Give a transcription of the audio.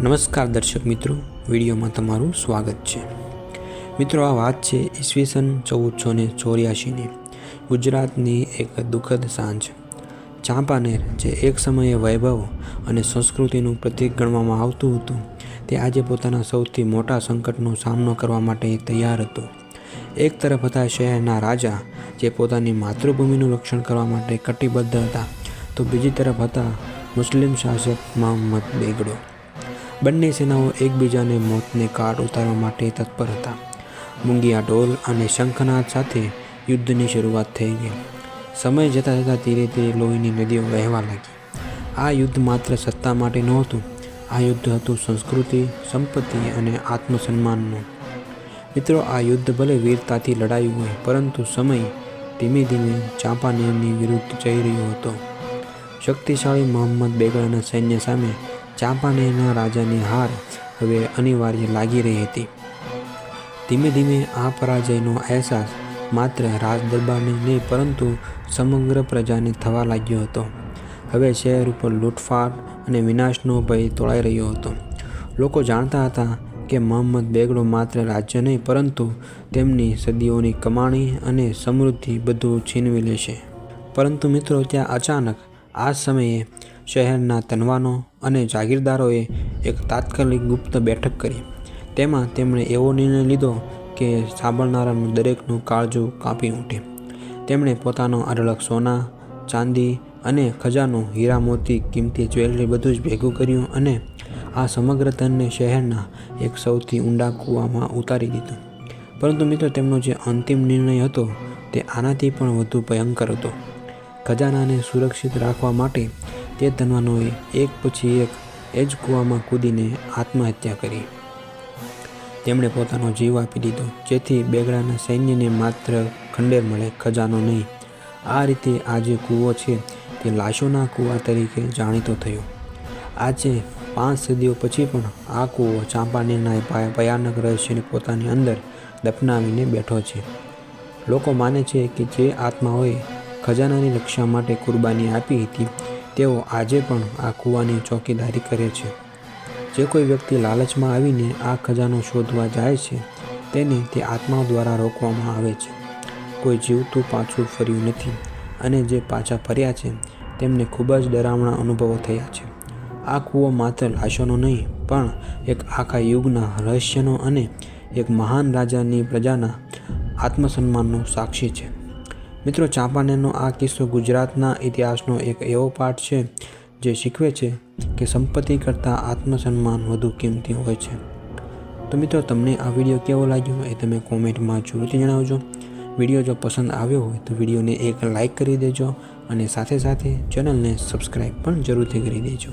નમસ્કાર દર્શક મિત્રો, વિડીયોમાં તમારું સ્વાગત છે. મિત્રો, આ વાત છે ઈસવીસન ચૌદસો ને ચોર્યાસીની. ગુજરાતની એક દુઃખદ સાંજ. ચાંપાનેર, જે એક સમયે વૈભવ અને સંસ્કૃતિનું પ્રતીક ગણવામાં આવતું હતું, તે આજે પોતાના સૌથી મોટા સંકટનો સામનો કરવા માટે તૈયાર હતો. એક તરફ હતા શહેરના રાજા, જે પોતાની માતૃભૂમિનું રક્ષણ કરવા માટે કટિબદ્ધ હતા, તો બીજી તરફ હતા મુસ્લિમ શાસક મોહમ્મદ બેગડો. બંને સેનાઓ એકબીજાને મોતને કાટ ઉતારવા માટે તત્પર હતા. મુંગિયા ઢોલ અને શંખનાદ સાથે યુદ્ધની શરૂઆત થઈ ગઈ. સમય જતાં જતાં ધીરે ધીરે લોહીની નદીઓ વહેવા લાગી. આ યુદ્ધ માત્ર સત્તા માટે નહોતું. આ યુદ્ધ હતું સંસ્કૃતિ, સંપત્તિ અને આત્મસન્માનનું. મિત્રો, આ યુદ્ધ ભલે વીરતાથી લડાયું હોય, પરંતુ સમય ધીમે ધીમે ચાંપાનેરની વિરુદ્ધ જઈ રહ્યો હતો. શક્તિશાળી મોહમ્મદ બેગડાના સૈન્ય સામે ચાંપાનેરના રાજાની હાર હવે અનિવાર્ય લાગી રહી હતી. ધીમે ધીમે આ પરાજયનો અહેસાસ માત્ર રાજ દરબારને નહીં, પરંતુ સમગ્ર પ્રજાને થવા લાગ્યો હતો. હવે શહેર ઉપર લૂંટફાટ અને વિનાશનો ભય તોળાઈ રહ્યો હતો. લોકો જાણતા હતા કે મોહમ્મદ બેગડો માત્ર રાજ્ય નહીં, પરંતુ તેમની સદીઓની કમાણી અને સમૃદ્ધિ બધું છીનવી લેશે. પરંતુ મિત્રો, ત્યાં અચાનક આ સમયે શહેરના તનવાનો અને જાગીરદારોએ એક તાત્કાલિક ગુપ્ત બેઠક કરી. તેમાં તેમણે એવો નિર્ણય લીધો કે સાંભળનારાનું દરેકનું કાળજું કાપી ઉઠે. તેમણે પોતાનો અઢળક સોના, ચાંદી અને ખજાનો હીરા, મોતી, કિંમતી જ્વેલરી બધું જ ભેગું કર્યું અને આ સમગ્ર ધનને શહેરના એક સૌથી ઊંડા કૂવામાં ઉતારી દીધું. પરંતુ મિત્રો, તેમનો જે અંતિમ નિર્ણય હતો તે આનાથી પણ વધુ ભયંકર હતો. ખજાનાને સુરક્ષિત રાખવા માટે તે ધનવાનોએ એક પછી એક એ જ કૂવામાં કૂદીને આત્મહત્યા કરી. તેમણે પોતાનો જીવ આપી દીધો, જેથી બેગડાના સૈન્યને માત્ર ખંડેર મળે, ખજાનો નહીં. આ રીતે આ જે કૂવો છે, તે લાશોના કૂવા તરીકે જાણીતો થયો. આજે પાંચ સદીઓ પછી પણ આ કૂવો ચાંપાનેરના ભયાનક રહસ્યને પોતાની અંદર દફનાવીને બેઠો છે. લોકો માને છે કે જે આત્માઓએ ખજાનાની રક્ષા માટે કુરબાની આપી હતી તેઓ આજે પણ આ કૂવાની ચોકીદારી કરે છે. જે કોઈ વ્યક્તિ લાલચમાં આવીને આ ખજાનો શોધવા જાય છે, તેને તે આત્માઓ દ્વારા રોકવામાં આવે છે. કોઈ જીવતું પાછું ફર્યું નથી અને જે પાછા ફર્યા છે, તેમને ખૂબ જ ડરામણા અનુભવો થયા છે. આ કૂવો માત્ર લાશોનો નહીં, પણ એક આખા યુગના રહસ્યનો અને એક મહાન રાજાની પ્રજાના આત્મસન્માનનો સાક્ષી છે. મિત્રો, ચાંપાનેરનો આ કિસ્સો ગુજરાતના ઇતિહાસનો એક એવો પાઠ છે, જે શીખવે છે કે સંપત્તિ કરતાં આત્મસન્માન વધુ કિંમતી હોય છે. તો મિત્રો, તમને આ વીડિયો કેવો લાગ્યો એ તમે કોમેન્ટમાં જરૂરથી જણાવજો. વીડિયો જો પસંદ આવ્યો હોય તો વિડીયોને એક લાઇક કરી દેજો અને સાથે સાથે ચેનલને સબસ્ક્રાઈબ પણ જરૂરથી કરી દેજો.